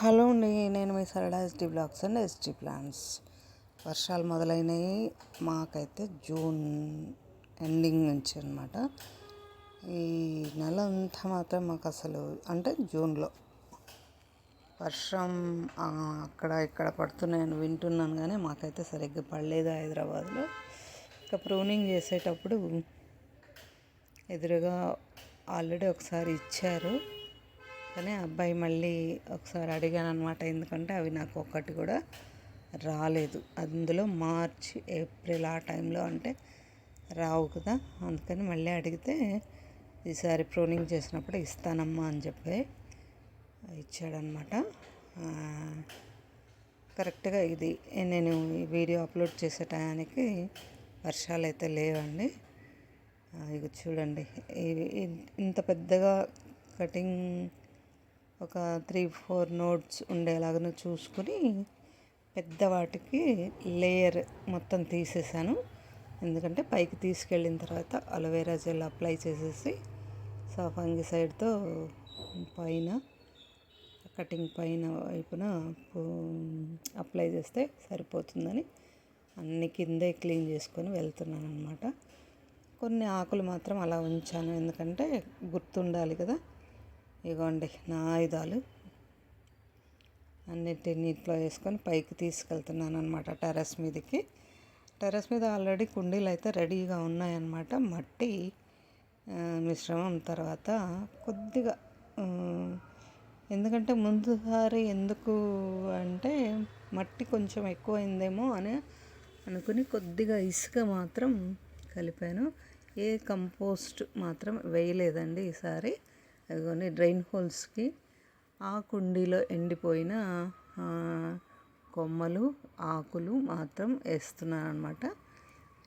Hello అండి నేను మీ Sarada ST blogs and ST plans వర్షాలు మొదలైనవి మాకైతే జూన్ ఎండింగ్ నుంచి అనమాట ఈ నెల అంతా మాత్రం మాకు అసలు అంటే జూన్లో. వర్షం అక్కడ ఇక్కడ పడుతున్నాయని వింటున్నాను కానీ మాకైతే సరిగ్గా పడలేదు హైదరాబాద్లో. ఇంకా ప్రూనింగ్ చేసేటప్పుడు ఎదురుగా ఆల్రెడీ ఒకసారి ఇచ్చారు. అందుకనే అబ్బాయి మళ్ళీ ఒకసారి అడిగాను అనమాట ఎందుకంటే అవి నాకు ఒక్కటి కూడా రాలేదు. అందులో మార్చ్ ఏప్రిల్ ఆ టైంలో అంటే రావు కదా. అందుకని మళ్ళీ అడిగితే ఈసారి ప్రోనింగ్ చేసినప్పుడు ఇస్తానమ్మా అని చెప్పి ఇచ్చాడనమాట కరెక్ట్గా ఇది నేను ఈ వీడియో అప్లోడ్ చేసే టయానికి వర్షాలు అయితే లేవండి ఇక చూడండి. ఇంత పెద్దగా కటింగ్ ఒక త్రీ ఫోర్ నోట్స్ ఉండేలాగా చూసుకుని పెద్ద వాటికి లేయర్ మొత్తం తీసేసాను. ఎందుకంటే పైకి తీసుకెళ్ళిన తర్వాత అలోవేరా జెల్ అప్లై చేసేసి సాఫంగి సైడ్తో పైన కటింగ్ పైన వైపున అప్లై చేస్తే సరిపోతుందని అన్ని కిందే క్లీన్ చేసుకొని వెళ్తున్నాను అనమాట కొన్ని ఆకులు మాత్రం అలా ఉంచాను. ఎందుకంటే గుర్తుండాలి కదా ఇగోండి నా ఆయుధాలు అన్నిటిని నీటిలో వేసుకొని పైకి తీసుకెళ్తున్నాను అనమాట టెర్రస్ మీదకి. టెర్రస్ మీద ఆల్రెడీ కుండీలు అయితే రెడీగా ఉన్నాయన్నమాట. మట్టి మిశ్రమం తర్వాత కొద్దిగా ఎందుకంటే ముందుసారి ఎందుకు అంటే మట్టి కొంచెం ఎక్కువైందేమో అని అనుకుని కొద్దిగా ఇసుక మాత్రం కలిపాను. ఏ కంపోస్ట్ మాత్రం వేయలేదండి ఈసారి. అదిగోని డ్రైన్ హోల్స్కి ఆ కుండీలో ఎండిపోయిన కొమ్మలు ఆకులు మాత్రం వేస్తున్నాను అనమాట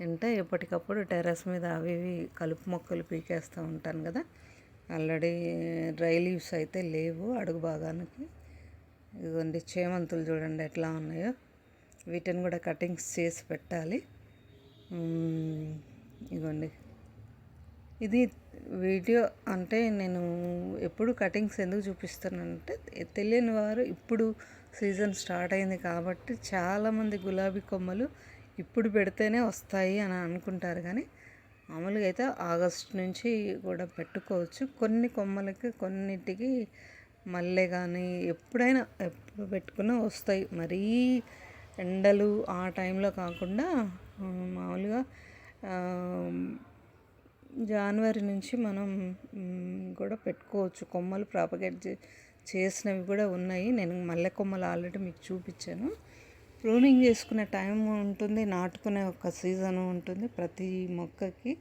అంటే ఎప్పటికప్పుడు టెర్రస్ మీద అవి ఇవి కలుపు మొక్కలు పీకేస్తూ ఉంటాను కదా. ఆల్రెడీ డ్రై లీవ్స్ అయితే లేవు అడుగు భాగానికి. ఇదిగోండి చేమంతులు చూడండి ఎట్లా ఉన్నాయో. వీటిని కూడా కటింగ్స్ చేసి పెట్టాలి. ఇదిగోండి. ఇది వీడియో అంటే నేను ఎప్పుడు కటింగ్స్ ఎందుకు చూపిస్తానంటే తెలియని వారు ఇప్పుడు సీజన్ స్టార్ట్ అయింది కాబట్టి చాలామంది గులాబీ కొమ్మలు ఇప్పుడు పెడితేనే వస్తాయి అని అనుకుంటారు కానీ మామూలుగా అయితే ఆగస్ట్ నుంచి కూడా పెట్టుకోవచ్చు. కొన్ని కొమ్మలకి కొన్నిటికి మల్లె కానీ ఎప్పుడైనా ఎప్పుడు పెట్టుకున్నా వస్తాయి. మరీ ఎండలు ఆ టైంలో కాకుండా మామూలుగా జనవరి నుంచి మనం కూడా పెట్టుకోవచ్చు. కొమ్మలు ప్రాపగేట్ చేసినవి కూడా ఉన్నాయి. నేను మల్లె కొమ్మలు ఆల్రెడీ మీకు చూపించాను. ప్రూనింగ్ చేసుకునే టైం ఉంటుంది. నాటుకునే ఒక సీజన్ ఉంటుంది ప్రతి మొక్కకి.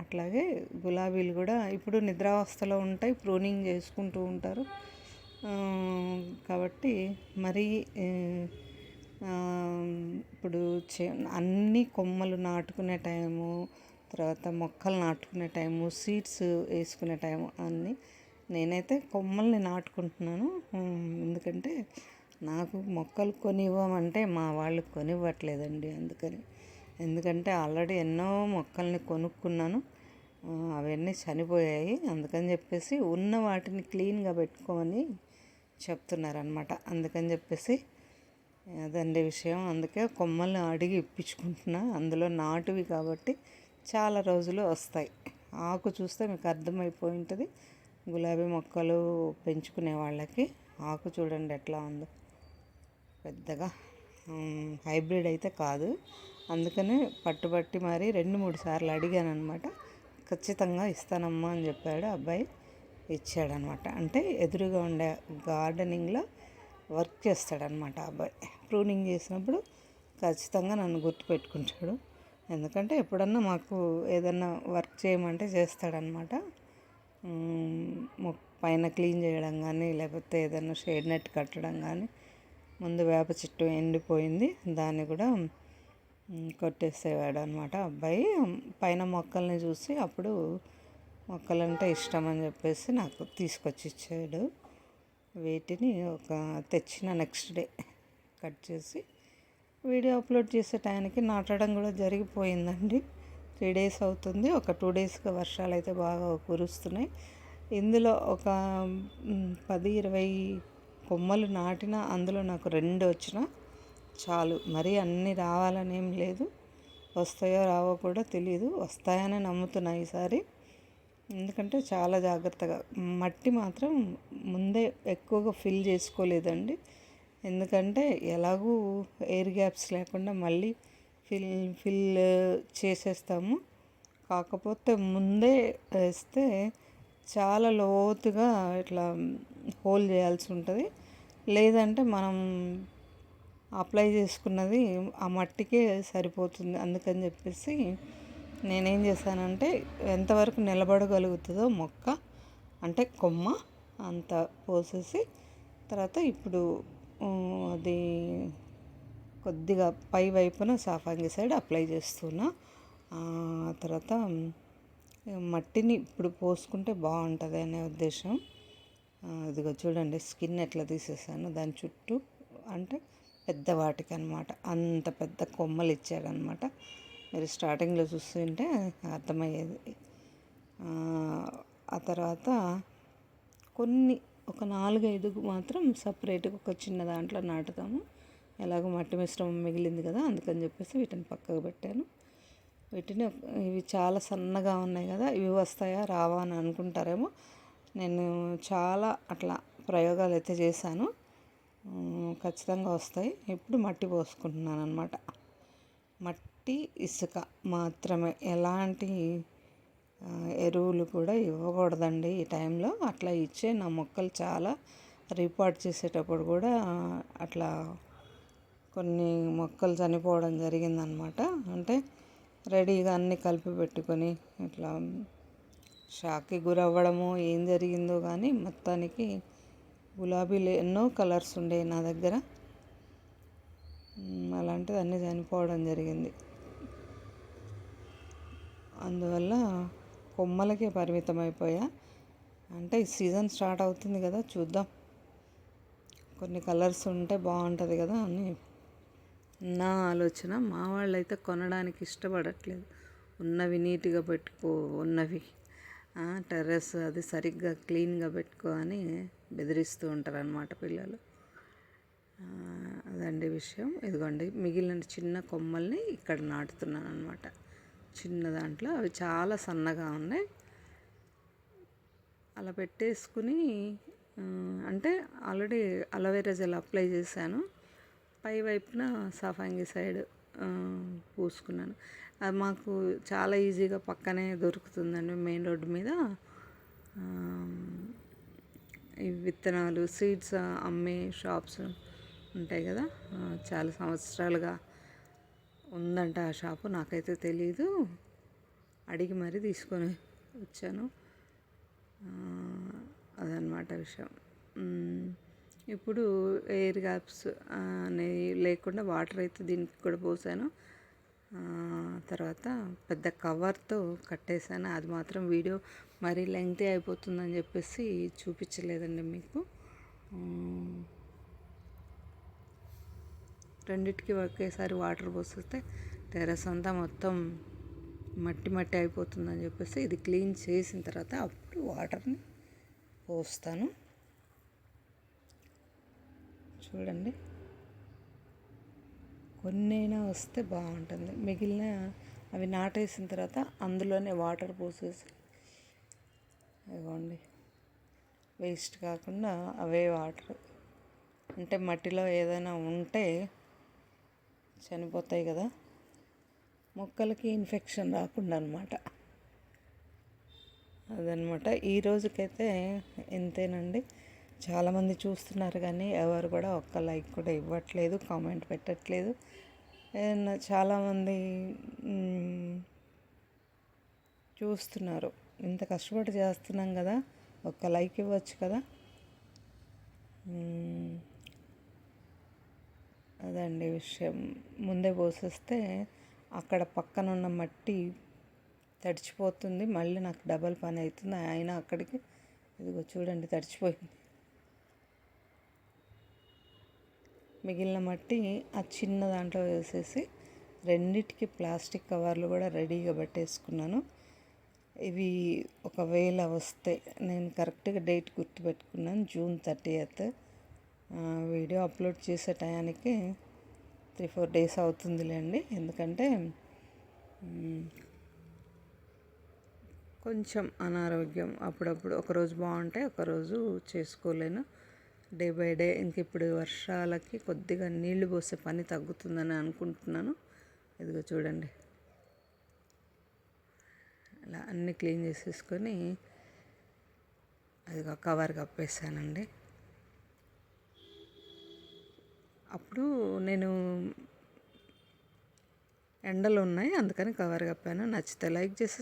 అట్లాగే గులాబీలు కూడా ఇప్పుడు నిద్రావస్థలో ఉంటాయి. ప్రూనింగ్ చేసుకుంటూ ఉంటారు. కాబట్టి మరీ ఇప్పుడు అన్ని కొమ్మలు నాటుకునే టైము తర్వాత మొక్కలు నాటుకునే టైము సీడ్స్ వేసుకునే టైము అన్నీ నేనైతే కొమ్మల్ని నాటుకుంటున్నాను. ఎందుకంటే నాకు మొక్కలు కొనివ్వమంటే మా వాళ్ళు కొనివ్వట్లేదండి అందుకని. ఎందుకంటే ఆల్రెడీ ఎన్నో మొక్కల్ని కొనుక్కున్నాను. అవన్నీ చనిపోయాయి. అందుకని చెప్పేసి ఉన్న వాటిని క్లీన్గా పెట్టుకోమని చెప్తున్నారనమాట అందుకని చెప్పేసి అదండి విషయం. అందుకే కొమ్మల్ని అడిగి ఇప్పించుకుంటున్నా. అందులో నాటువి కాబట్టి చాలా రోజులు వస్తాయి. ఆకు చూస్తే మీకు అర్థమైపోయి ఉంటుంది. గులాబీ మొక్కలు పెంచుకునే వాళ్ళకి ఆకు చూడండి ఎట్లా ఉందో. పెద్దగా హైబ్రిడ్ అయితే కాదు. అందుకనే పట్టుబట్టి మరి రెండు మూడు సార్లు అడిగాను అనమాట ఖచ్చితంగా ఇస్తానమ్మా అని చెప్పాడు అబ్బాయి. ఇచ్చాడనమాట అంటే ఎదురుగా ఉండే గార్డెనింగ్లో వర్క్ చేస్తాడనమాట అబ్బాయి. ప్రూనింగ్ చేసినప్పుడు ఖచ్చితంగా నన్ను గుర్తుపెట్టుకుంటాడు. ఎందుకంటే ఎప్పుడన్నా మాకు ఏదన్నా వర్క్ చేయమంటే చేస్తాడనమాట. పైన క్లీన్ చేయడం కానీ లేకపోతే ఏదైనా షేడ్ నెట్ కట్టడం కానీ ముందు వేప చెట్టు ఎండిపోయింది. దాన్ని కూడా కొట్టేసేవాడు అనమాట అబ్బాయి. పైన మొక్కల్ని చూసి అప్పుడు మొక్కలంటే ఇష్టం అని చెప్పేసి నాకు తీసుకొచ్చి ఇచ్చాడు. వీటిని ఒక తెచ్చిన నెక్స్ట్ డే కట్ చేసి వీడియో అప్లోడ్ చేసే టైంకి నాటడం కూడా జరిగిపోయిందండి. త్రీ డేస్ అవుతుంది. ఒక టూ డేస్గా వర్షాలు అయితే బాగా కురుస్తున్నాయి. ఇందులో ఒక పది ఇరవై కొమ్మలు నాటిన అందులో నాకు రెండు వచ్చిన చాలు. మరీ అన్నీ రావాలని ఏం లేదు. వస్తాయో రావో కూడా తెలియదు వస్తాయని నమ్ముతున్నా ఈసారి. ఎందుకంటే చాలా జాగ్రత్తగా మట్టి మాత్రం ముందే ఎక్కువగా ఫిల్ చేసుకోలేదండి. ఎందుకంటే ఎలాగూ ఎయిర్ గ్యాప్స్ లేకుండా మళ్ళీ ఫిల్ ఫిల్ చేసేస్తాము. కాకపోతే ముందే వేస్తే చాలా లోతుగా ఇట్లా హోల్ చేయాల్సి ఉంటుంది. లేదంటే మనం అప్లై చేసుకున్నది ఆ మట్టికే సరిపోతుంది. అందుకని చెప్పేసి నేనేం చేశానంటే ఎంతవరకు నిలబడగలుగుతుందో మొక్క అంటే కొమ్మ అంత పోసేసి తర్వాత ఇప్పుడు అది కొద్దిగా పై వైపున సాఫాంగి సైడ్ అప్లై చేస్తున్నా. తర్వాత మట్టిని ఇప్పుడు పోసుకుంటే బాగుంటుంది అనే ఉద్దేశం. ఇదిగో చూడండి స్కిన్ ఎట్లా తీసేసాను. దాని చుట్టూ అంటే పెద్ద వాటికి అనమాట అంత పెద్ద కొమ్మలు ఇచ్చారనమాట మీరు స్టార్టింగ్లో చూస్తుంటే అర్థమయ్యేది. ఆ తర్వాత కొన్ని ఒక నాలుగైదు మాత్రం సపరేట్గా ఒక చిన్న దాంట్లో నాటుతాము. ఎలాగో మట్టి మిశ్రమం మిగిలింది కదా అందుకని చెప్పేసి వీటిని పక్కకు పెట్టాను. వీటిని ఇవి చాలా సన్నగా ఉన్నాయి కదా ఇవి వస్తాయా రావా అని అనుకుంటారేమో. నేను చాలా అట్లా ప్రయోగాలు అయితే చేశాను. ఖచ్చితంగా వస్తాయి. ఇప్పుడు మట్టి పోసుకుంటున్నాను అనమాట మట్టి ఇసుక మాత్రమే. ఎలాంటి ఎరువులు కూడా ఇవ్వకూడదండి ఈ టైంలో. అట్లా ఇచ్చే నా మొక్కలు చాలా రిపోర్ట్ చేసేటప్పుడు కూడా అట్లా కొన్ని మొక్కలు చనిపోవడం జరిగిందనమాట. అంటే రెడీగా అన్నీ కలిపి పెట్టుకొని ఇట్లా షాక్కి గురవ్వడము ఏం జరిగిందో కానీ మొత్తానికి గులాబీలు ఎన్నో కలర్స్ ఉండే నా దగ్గర. అలాంటిది అన్నీ చనిపోవడం జరిగింది. అందువల్ల కొమ్మలకే పరిమితం అయిపోయా అంటే ఈ సీజన్ స్టార్ట్ అవుతుంది కదా చూద్దాం. కొన్ని కలర్స్ ఉంటే బాగుంటుంది కదా అని నా ఆలోచన. మా వాళ్ళు అయితే కొనడానికి ఇష్టపడట్లేదు. ఉన్నవి నీట్గా పెట్టుకో ఉన్నవి. టెర్రస్ అది సరిగ్గా క్లీన్గా పెట్టుకో అని బెదిరిస్తూ ఉంటారు అన్నమాట పిల్లలు అదండి విషయం. ఇదిగోండి మిగిలిన చిన్న కొమ్మల్ని ఇక్కడ నాటుతున్నాను అనమాట చిన్న దాంట్లో అవి చాలా సన్నగా ఉన్నాయి. అలా పెట్టేసుకుని అంటే ఆల్రెడీ అలోవేరా జెల్ అప్లై చేశాను. పై వైపున సఫాంగి సైడ్ పూసుకున్నాను. అది మాకు చాలా ఈజీగా పక్కనే దొరుకుతుందండి మెయిన్ రోడ్డు మీద. ఈ విత్తనాలు సీడ్స్ అమ్మే షాప్స్ ఉంటాయి కదా చాలా సంవత్సరాలుగా ఉందంట ఆ షాపు నాకైతే తెలీదు. అడిగి మరీ తీసుకొని వచ్చాను. అదనమాట విషయం. ఇప్పుడు ఎయిర్ గ్యాప్స్ అనేవి లేకుండా వాటర్ అయితే దీనికి కూడా పోసాను. తర్వాత పెద్ద కవర్తో కట్టేశాను. అది మాత్రం వీడియో మరీ లెంగ్తీ అయిపోతుందని చెప్పేసి చూపించలేదండి మీకు. రెండిటికి ఒకేసారి వాటర్ పోసిస్తే టెర్రస్ అంతా మొత్తం మట్టి మట్టి అయిపోతుందని చెప్పేసి ఇది క్లీన్ చేసిన తర్వాత అప్పుడు వాటర్ని పోస్తాను. చూడండి. కొన్నైనా వస్తే బాగుంటుంది. మిగిలిన అవి నాటేసిన తర్వాత అందులోనే వాటర్ పోసేసి ఇవ్వండి. వేస్ట్ కాకుండా అవే వాటర్. అంటే మట్టిలో ఏదైనా ఉంటే చనిపోతాయి కదా మొక్కలకి ఇన్ఫెక్షన్ రాకుండా అనమాట అదనమాట ఈ రోజుకైతే ఇంతేనండి. చాలామంది చూస్తున్నారు కానీ ఎవరు కూడా ఒక్క లైక్ కూడా ఇవ్వట్లేదు కామెంట్ పెట్టట్లేదు. చాలామంది చూస్తున్నారు. ఇంత కష్టపడి చేస్తున్నాం కదా ఒక్క లైక్ ఇవ్వచ్చు కదా. అదండి విషయం. ముందే పోసేస్తే అక్కడ పక్కన ఉన్న మట్టి తడిచిపోతుంది. మళ్ళీ నాకు డబల్ పని అవుతుంది అయినా అక్కడికి ఇదిగో చూడండి తడిచిపోయింది. మిగిలిన మట్టి ఆ చిన్న దాంట్లో వేసేసి రెండిటికి ప్లాస్టిక్ కవర్లు కూడా రెడీగా పెట్టేసుకున్నాను. ఇవి ఒకవేళ వస్తే నేను కరెక్ట్గా డేట్ గుర్తుపెట్టుకున్నాను. జూన్ థర్టీయత్ ఆ, వీడియో అప్లోడ్ చేసే టయానికి త్రీ ఫోర్ డేస్ అవుతుందిలేండి. ఎందుకంటే కొంచెం అనారోగ్యం అప్పుడప్పుడు. ఒకరోజు బాగుంటే ఒకరోజు చేసుకోలేను. డే బై డే ఇంక ఇప్పుడు వర్షాలకి కొద్దిగా నీళ్ళు పోసే పని తగ్గుతుందని అనుకుంటున్నాను. ఇదిగో చూడండి. అలా అన్నీ క్లీన్ చేసేసుకొని అది కవర్ కప్పేసానండి అప్పుడు నేను ఎండలు ఉన్నాయి అందుకని కవర్ కప్పాను. నచ్చితే లైక్ చేసి